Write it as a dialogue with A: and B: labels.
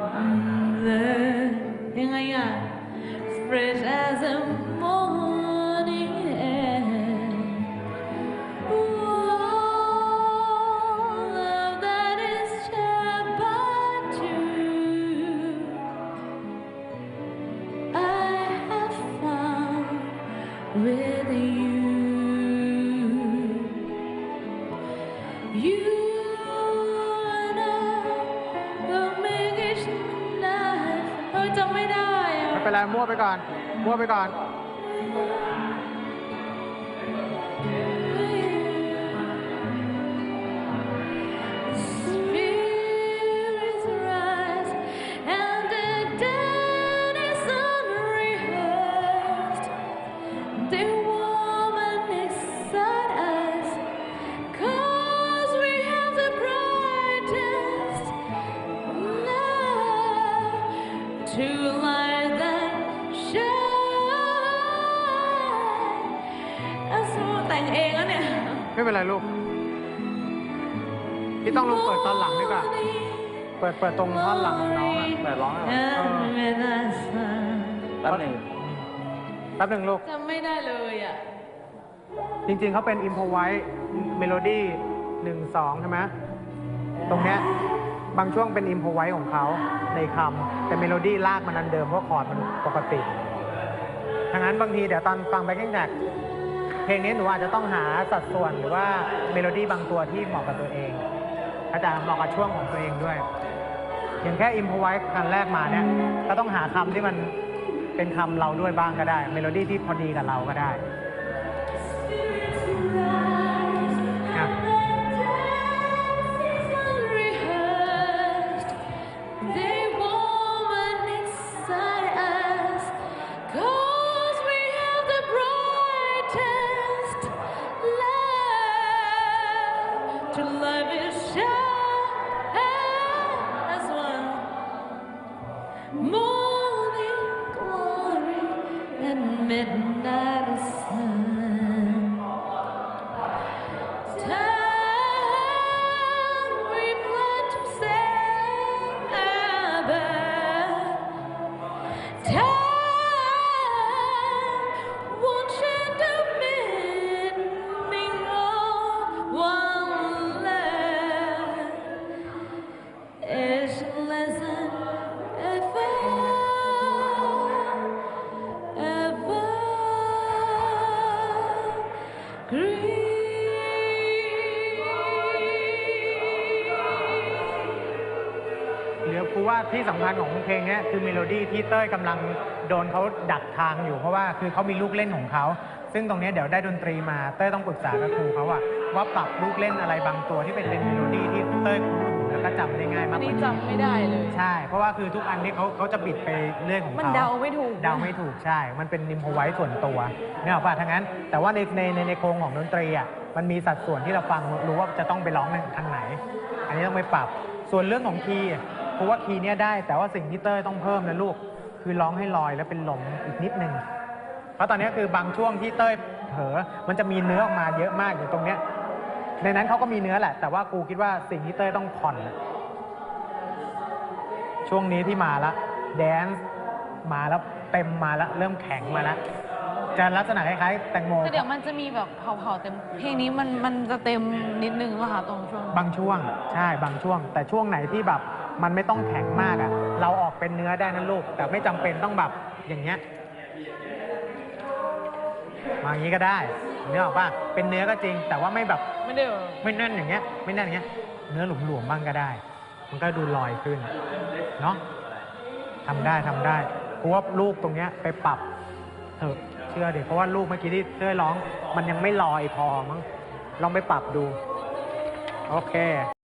A: ยังไงอ่ะ fresh as a morning air all
B: of that is I have found with you. เป็นไรมั่วไปก่อนมั่วไปก่อน แต่งเองแล้วเนี่ย
A: ไม่เป็นไรลูก พี่ต้องลงเปิดตอนหลังดีกว่า เปิดเปิดตรงท่อนหลังของน้องอะ
C: เปิดร้องให้ฟังแป๊บหนึ่ง
A: แป๊บหนึ่งลูก
B: จำไม่ได้เลยอะ
A: จริงๆเขาเป็นอิมพอไว้เมโลดี้หนึ่งสองใช่ไหมตรงเนี้ยบางช่วงเป็นอิมพอไว้ของเขาในคำแต่เมโลดี้ลากมันอันเดิมเพราะคอร์ดมันปกติดังนั้นบางทีเดี๋ยวตอนฟังแบ็กกิ้งแท็ก เพลงนี้หนูอาจจะต้องหาสัดส่วนหรือว่าเมโลดี้บางตัวที่เหมาะกับตัวเอง อาจจะเหมาะกับช่วงของตัวเองด้วย อย่างแค่อิมพอไว้คันแรกมาเนี่ยก็ต้องหาคำที่มันเป็นคำเราด้วยบ้างก็ได้ เมโลดี้ที่พอดีกับเราก็ได้
B: green.
A: เหลือกูว่าที่สำคัญของเพลงเนี้ยคือเมโลดี้ที่เต้ยกำลังโดนเขาดักทางอยู่เพราะว่าคือเขามีลูกเล่นของเขา ซึ่งตรงเนี้ยเดี๋ยวได้ดนตรีมาเต้ยต้องปรึกษากับครูเขาอะว่าปรับลูกเล่นอะไรบางตัวที่เป็นเป็นเมโลดี้ที่เต้ยคุ้นหูแล้วก็จำได้ง่ายมา
D: อั
A: ก
D: น
A: ก
D: นี้
A: ว่านี้
D: จำไม่ได้เลย
A: ใช่ เพราะว่าคือทุกอันนี้เขาเขาจะบิดไปเรื่อยของเขา
D: มั
A: มัน
D: เดาไม่ถูก
A: เดาไม่ถูกใช่ มันเป็นนิมโพไว้ส่วนตัวเนี่ยหรอกป่ะทั้งนั้น แต่ว่าในในในในโครงของดนตรีอะมันมีสัดส่วนที่เราฟังรู้ว่าจะต้องไปร้องทางไหน อันนี้ต้องไปปรับ ส่วนเรื่องของคีย์ เพราะว่าคีย์เนี้ยได้แต่ว่าสิ่งที่เต้ยต้องเพิ่มนะลูก คือร้องให้ลอยแล้วเป็นลมอีกนิดนึงเพราะตอนนี้คือบางช่วงที่เต้ยเผลอมันจะมีเนื้อออกมาเยอะมากอยู่ตรงเนี้ยในนั้นเขาก็มีเนื้อแหละ แต่ว่ากูคิดว่าสิ่งที่เต้ยต้องผ่อนน่ะช่วงนี้ที่มาละแดนซ์มาแล้วเต็มมาแล้วเริ่มแข็งมาแล้วจะลักษณะคล้ายๆแตงโม
D: แต่เดี๋ยวมันจะมีแบบเผาๆเต็มเพลงนี้มันมันจะเต็มนิดนึงว่ะคะตรงช่วง
A: บางช่วงใช่บางช่วง แต่ช่วงไหนที่แบบ มันไม่ต้องแข็งมากอะ่ะ เราออกเป็นเนื้อได้นะลูก แต่ไม่จำเป็นต้องแบบอย่างเงี้ย มาอย่างนี้ก็ได้เนื้อออกป่ะเป็นเนื้อก็จริง แต่ว่าไม่แบบ
D: ไม่ได้แบบ
A: ไม่แน่นอย่างเงี้ย ไม่แน่นอย่างเงี้ย เนื้อหลวมๆบ้างก็ได้ มันก็ดูลอยขึ้น เนาะทำได้ทำได้เพราะว่าลูกตรงเนี้ยไปปรับเถอะเชื่อเด็เพราะว่าลูกเมื่อกี้ที่เต้ยร้อง มันยังไม่ลอยพอมั้งลองไปปรับดู โอเค